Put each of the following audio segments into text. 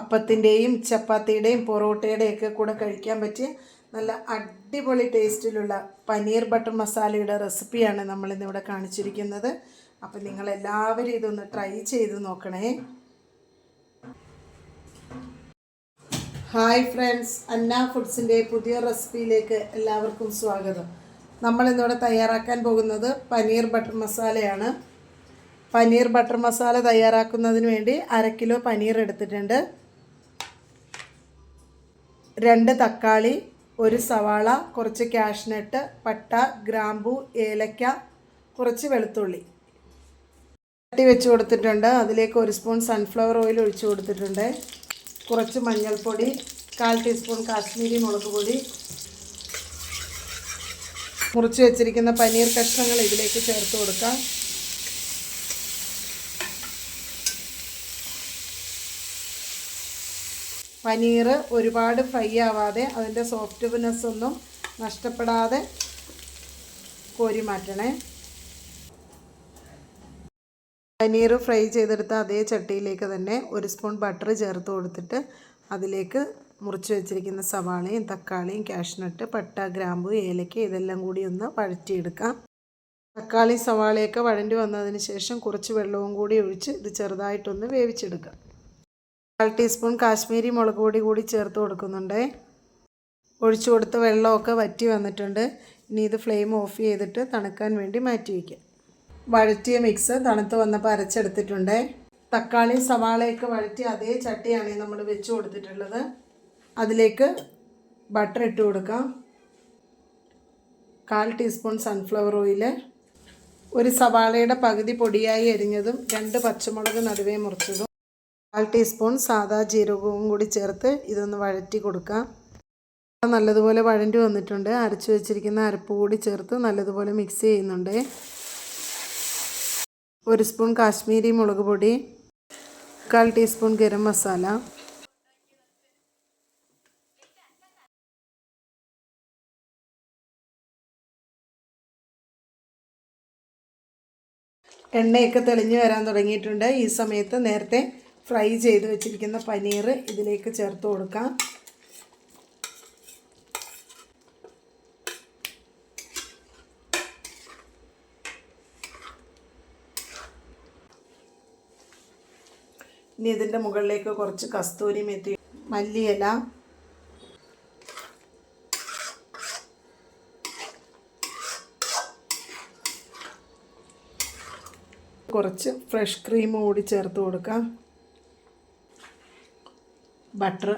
അപ്പത്തിന്റെയും ചപ്പാത്തിയുടെയും പൊറോട്ടയുടെയൊക്കെ കൂടെ കഴിക്കാൻ പറ്റിയ നല്ല അടിപൊളി ടേസ്റ്റിലുള്ള പനീർ ബട്ടർ മസാലയുടെ റെസിപ്പിയാണ് നമ്മളിന്നിവിടെ കാണിച്ചിരിക്കുന്നത്. അപ്പം നിങ്ങളെല്ലാവരും ഇതൊന്ന് ട്രൈ ചെയ്ത് നോക്കണേ. ഹായ് ഫ്രണ്ട്സ് അന്ന ഫുഡ്സിന്റെ പുതിയ റെസിപ്പിയിലേക്ക് എല്ലാവർക്കും സ്വാഗതം. നമ്മളിന്നിവിടെ തയ്യാറാക്കാൻ പോകുന്നത് പനീർ ബട്ടർ മസാലയാണ്. പനീർ ബട്ടർ മസാല തയ്യാറാക്കുന്നതിന് വേണ്ടി അര കിലോ പനീർ എടുത്തിട്ടുണ്ട്. രണ്ട് തക്കാളി ഒരു സവാള കുറച്ച് കാഷ്നട്ട് പട്ട ഗ്രാമ്പു ഏലക്ക കുറച്ച് വെളുത്തുള്ളി. തട്ടി വെച്ച് കൊടുത്തിട്ടുണ്ട്. അതിലേക്ക് ഒരു സ്പൂൺ സൺഫ്ലവർ ഓയിൽ ഒഴിച്ച് കൊടുത്തിട്ടുണ്ട്. കുറച്ച് മഞ്ഞൾപ്പൊടി കാൽ ടീസ്പൂൺ കാശ്മീരി മുളക് പൊടി. മുറിച്ച് വെച്ചിരിക്കുന്ന പനീർ കഷ്ണങ്ങൾ ഇതിലേക്ക് ചേർത്ത് കൊടുക്കാം. പനീർ ഒരുപാട് ഫ്രൈ ആവാതെ അതിന്റെ സോഫ്റ്റ്നെസ് ഒന്നും നഷ്ടപ്പെടാതെ കോരി മാറ്റണേ. പനീർ ഫ്രൈ ചെയ്തെടുത്ത അതേ ചട്ടിയിലേക്ക് തന്നെ ഒരു സ്പൂൺ ബട്ടർ ചേർത്ത് കൊടുത്തിട്ട് അതിലേക്ക് മുറിച്ച് വെച്ചിരിക്കുന്ന സവാളയും തക്കാളിയും കാഷ്നട്ട് പട്ട ഗ്രാമ്പു ഏലക്ക ഇതെല്ലാം കൂടി ഒന്ന് വഴറ്റിയെടുക്കാം. തക്കാളി സവാളയൊക്കെ വഴണ്ടി വന്നതിന് ശേഷം കുറച്ച് വെള്ളവും കൂടി ഒഴിച്ച് ഇത് ചെറുതായിട്ടൊന്ന് വേവിച്ചെടുക്കാം. കാൽ ടീസ്പൂൺ കാശ്മീരി മുളക് പൊടി കൂടി ചേർത്ത് കൊടുക്കുന്നുണ്ട്. ഒഴിച്ചു കൊടുത്ത വെള്ളമൊക്കെ വറ്റി വന്നിട്ടുണ്ട്. ഇനി ഇത് ഫ്ലെയിം ഓഫ് ചെയ്തിട്ട് തണുക്കാൻ വേണ്ടി മാറ്റി വയ്ക്കാം വഴറ്റിയ മിക്സ് തണുത്ത് വന്നപ്പോൾ അരച്ചെടുത്തിട്ടുണ്ട്. തക്കാളി സവാളയൊക്കെ വഴറ്റി അതേ ചട്ടിയാണ് നമ്മൾ വെച്ച് കൊടുത്തിട്ടുള്ളത്. അതിലേക്ക് ബട്ടർ ഇട്ട് കൊടുക്കാം. കാൽ ടീസ്പൂൺ സൺഫ്ലവർ ഓയിൽ. ഒരു സവാളയുടെ പകുതി പൊടിയായി എരിഞ്ഞതും രണ്ട് പച്ചമുളക് നടുവേ മുറിച്ചതും. കാൽ ടീസ്പൂൺ സാദാ ജീരകവും കൂടി ചേർത്ത് ഇതൊന്ന് വഴറ്റി കൊടുക്കാം. നല്ലതുപോലെ വഴണ്ടി വന്നിട്ടുണ്ട്. അരച്ചു വെച്ചിരിക്കുന്ന അരപ്പ് കൂടി ചേർത്ത് നല്ലതുപോലെ മിക്സ് ചെയ്യുന്നുണ്ട്. ഒരു സ്പൂൺ കാശ്മീരി മുളക് പൊടി കാൽ ടീസ്പൂൺ ഗരം മസാല. എണ്ണയൊക്കെ തെളിഞ്ഞു വരാൻ തുടങ്ങിയിട്ടുണ്ട്. ഈ സമയത്ത് നേരത്തെ ഫ്രൈ ചെയ്ത് വെച്ചിരിക്കുന്ന പനീർ ഇതിലേക്ക് ചേർത്ത് കൊടുക്കാം. ഇനി ഇതിന്റെ മുകളിലേക്ക് കുറച്ച് കസ്തൂരി മെത്തി മല്ലിയില കുറച്ച് ഫ്രഷ് ക്രീം കൂടി ചേർത്ത് കൊടുക്കാം. ബട്ടർ.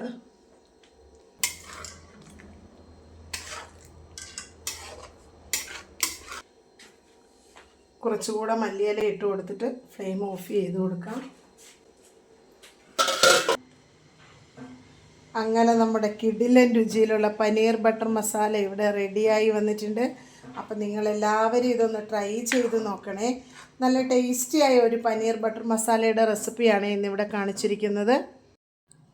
കുറച്ചുകൂടെ മല്ലിയില ഇട്ട് കൊടുത്തിട്ട് ഫ്ലെയിം ഓഫ് ചെയ്ത് കൊടുക്കാം. അങ്ങനെ നമ്മുടെ കിടിലൻ രുചിയിലുള്ള പനീർ ബട്ടർ മസാല ഇവിടെ റെഡിയായി വന്നിട്ടുണ്ട്. അപ്പം നിങ്ങളെല്ലാവരും ഇതൊന്ന് ട്രൈ ചെയ്ത് നോക്കണേ. നല്ല ടേസ്റ്റിയായ ഒരു പനീർ ബട്ടർ മസാലയുടെ റെസിപ്പിയാണ് ഇന്നിവിടെ കാണിച്ചിരിക്കുന്നത്.